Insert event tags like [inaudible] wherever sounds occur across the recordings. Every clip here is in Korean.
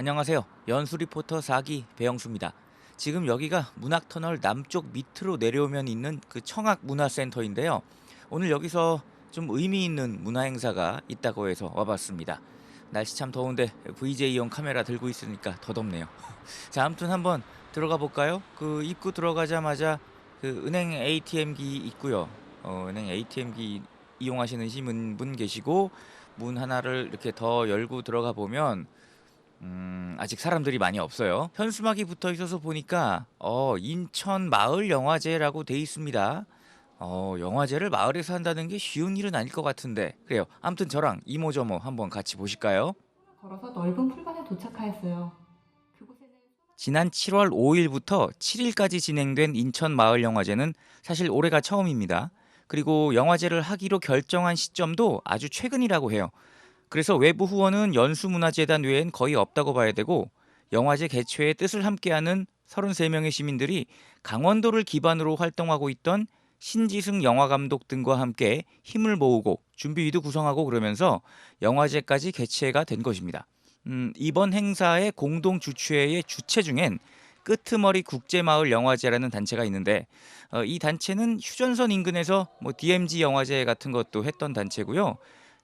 안녕하세요. 연수 리포터 4기 배영수입니다. 지금 여기가 문학터널 남쪽 밑으로 내려오면 있는 그 청학 문화센터인데요. 오늘 여기서 좀 의미 있는 문화 행사가 있다고 해서 와봤습니다. 날씨 참 더운데 VJ용 카메라 들고 있으니까 더 덥네요. [laughs] 자, 아무튼 한번 들어가 볼까요? 그 입구 들어가자마자 그 은행 ATM기 있고요. 어, 은행 ATM기 이용하시는 시민분 계시고 문 하나를 이렇게 더 열고 들어가 보면 음, 아직 사람들이 많이 없어요. 현수막이 붙어 있어서 보니까 어, 인천 마을 영화제라고 돼 있습니다. 어, 영화제를 마을에서 한다는 게 쉬운 일은 아닐 것 같은데. 그래요. 아무튼 저랑 이모저모 한번 같이 보실까요? 걸어서 넓은 풀밭에 도착하였어요. 그곳에는 지난 7월 5일부터 7일까지 진행된 인천 마을 영화제는 사실 올해가 처음입니다. 그리고 영화제를 하기로 결정한 시점도 아주 최근이라고 해요. 그래서 외부 후원은 연수문화재단 외엔 거의 없다고 봐야 되고 영화제 개최의 뜻을 함께하는 33명의 시민들이 강원도를 기반으로 활동하고 있던 신지승 영화감독 등과 함께 힘을 모으고 준비위도 구성하고 그러면서 영화제까지 개최가 된 것입니다. 음, 이번 행사의 공동 주최의 주체 중엔 끄트머리 국제마을 영화제라는 단체가 있는데 어, 이 단체는 휴전선 인근에서 뭐 DMZ 영화제 같은 것도 했던 단체고요.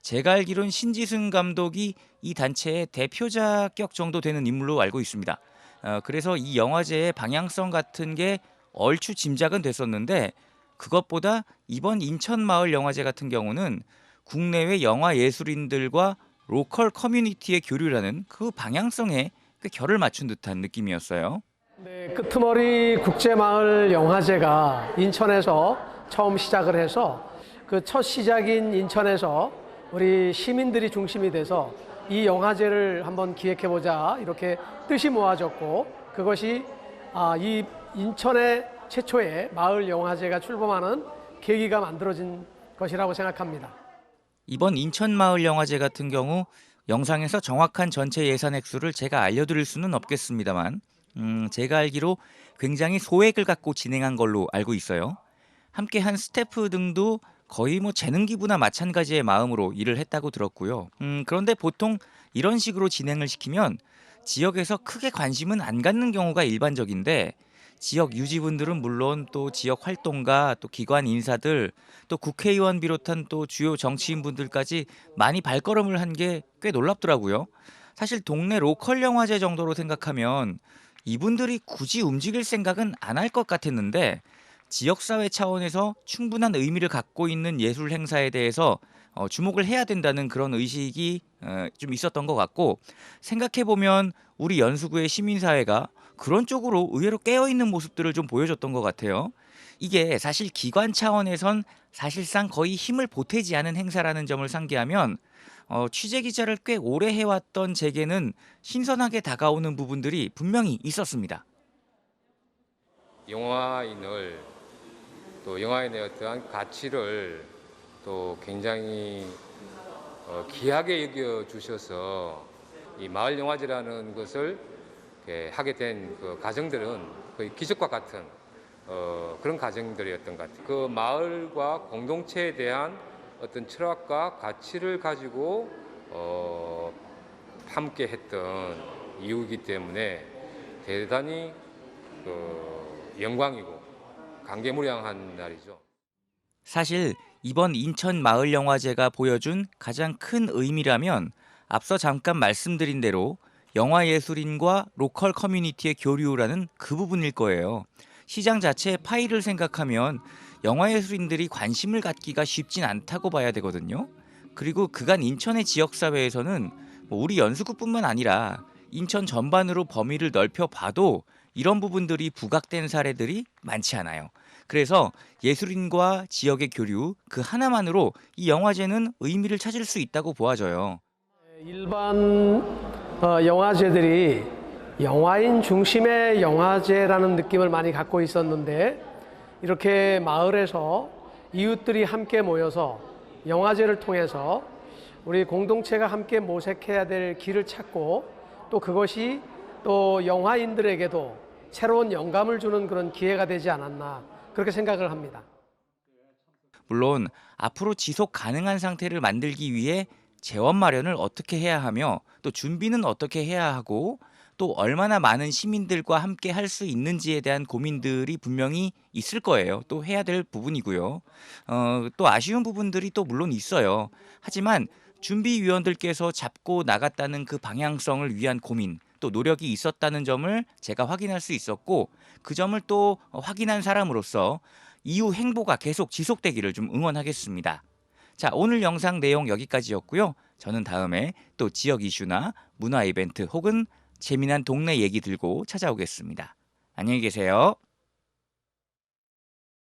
제가 알기론 신지승 감독이 이 단체의 대표자격 정도 되는 인물로 알고 있습니다. 어, 그래서 이 영화제의 방향성 같은 게 얼추 짐작은 됐었는데 그것보다 이번 인천마을 영화제 같은 경우는 국내외 영화 예술인들과 로컬 커뮤니티의 교류라는 그 방향성에 꽤 결을 맞춘 듯한 느낌이었어요. 네, 끄트머리 국제마을 영화제가 인천에서 처음 시작을 해서 그 첫 시작인 인천에서 우리 시민들이 중심이 돼서 이 영화제를 한번 기획해보자 이렇게 뜻이 모아졌고 그것이 아, 이 인천의 최초의 마을 영화제가 출범하는 계기가 만들어진 것이라고 생각합니다. 이번 인천 마을 영화제 같은 경우 영상에서 정확한 전체 예산 액수를 제가 알려드릴 수는 없겠습니다만 음, 제가 알기로 굉장히 소액을 갖고 진행한 걸로 알고 있어요. 함께 한 스태프 등도 거의 뭐 재능 기부나 마찬가지의 마음으로 일을 했다고 들었고요. 음, 그런데 보통 이런 식으로 진행을 시키면 지역에서 크게 관심은 안 갖는 경우가 일반적인데 지역 유지분들은 물론 또 지역 활동가 또 기관 인사들 또 국회의원 비롯한 또 주요 정치인분들까지 많이 발걸음을 한 게 꽤 놀랍더라고요. 사실 동네 로컬 영화제 정도로 생각하면 이분들이 굳이 움직일 생각은 안 할 것 같았는데 지역사회 차원에서 충분한 의미를 갖고 있는 예술 행사에 대해서 어, 주목을 해야 된다는 그런 의식이 어, 좀 있었던 것 같고 생각해 보면 우리 연수구의 시민사회가 그런 쪽으로 의외로 깨어 있는 모습들을 좀 보여줬던 것 같아요. 이게 사실 기관 차원에선 사실상 거의 힘을 보태지 않은 행사라는 점을 상기하면 어, 취재 기자를 꽤 오래 해왔던 제게는 신선하게 다가오는 부분들이 분명히 있었습니다. 영화인을 또 영화인의 어떠한 가치를 또 굉장히 어, 귀하게 여겨 주셔서 이 마을 영화제라는 것을 하게 된 그 가정들은 거의 기적과 같은 어, 그런 가정들이었던 것 같아요. 그 마을과 공동체에 대한 어떤 철학과 가치를 가지고 어, 함께 했던 이유이기 때문에 대단히 그 영광이고 감개무량한 날이죠. 사실 이번 인천 마을 영화제가 보여준 가장 큰 의미라면 앞서 잠깐 말씀드린 대로 영화 예술인과 로컬 커뮤니티의 교류라는 그 부분일 거예요. 시장 자체의 파이를 생각하면 영화 예술인들이 관심을 갖기가 쉽진 않다고 봐야 되거든요. 그리고 그간 인천의 지역 사회에서는 뭐 우리 연수구뿐만 아니라 인천 전반으로 범위를 넓혀 봐도 이런 부분들이 부각된 사례들이 많지 않아요. 그래서 예술인과 지역의 교류 그 하나만으로 이 영화제는 의미를 찾을 수 있다고 보아져요. 일반 어, 영화제들이 영화인 중심의 영화제라는 느낌을 많이 갖고 있었는데 이렇게 마을에서 이웃들이 함께 모여서 영화제를 통해서 우리 공동체가 함께 모색해야 될 길을 찾고 또 그것이 또 영화인들에게도 새로운 영감을 주는 그런 기회가 되지 않았나 그렇게 생각을 합니다. 물론 앞으로 지속 가능한 상태를 만들기 위해 재원 마련을 어떻게 해야 하며 또 준비는 어떻게 해야 하고 또 얼마나 많은 시민들과 함께 할 수 있는지에 대한 고민들이 분명히 있을 거예요. 또 해야 될 부분이고요. 어, 또 아쉬운 부분들이 또 물론 있어요. 하지만 준비위원들께서 잡고 나갔다는 그 방향성을 위한 고민 또 노력이 있었다는 점을 제가 확인할 수 있었고 그 점을 또 확인한 사람으로서 이후 행보가 계속 지속되기를 좀 응원하겠습니다. 자, 오늘 영상 내용 여기까지였고요. 저는 다음에 또 지역 이슈나 문화 이벤트 혹은 재미난 동네 얘기 들고 찾아오겠습니다. 안녕히 계세요.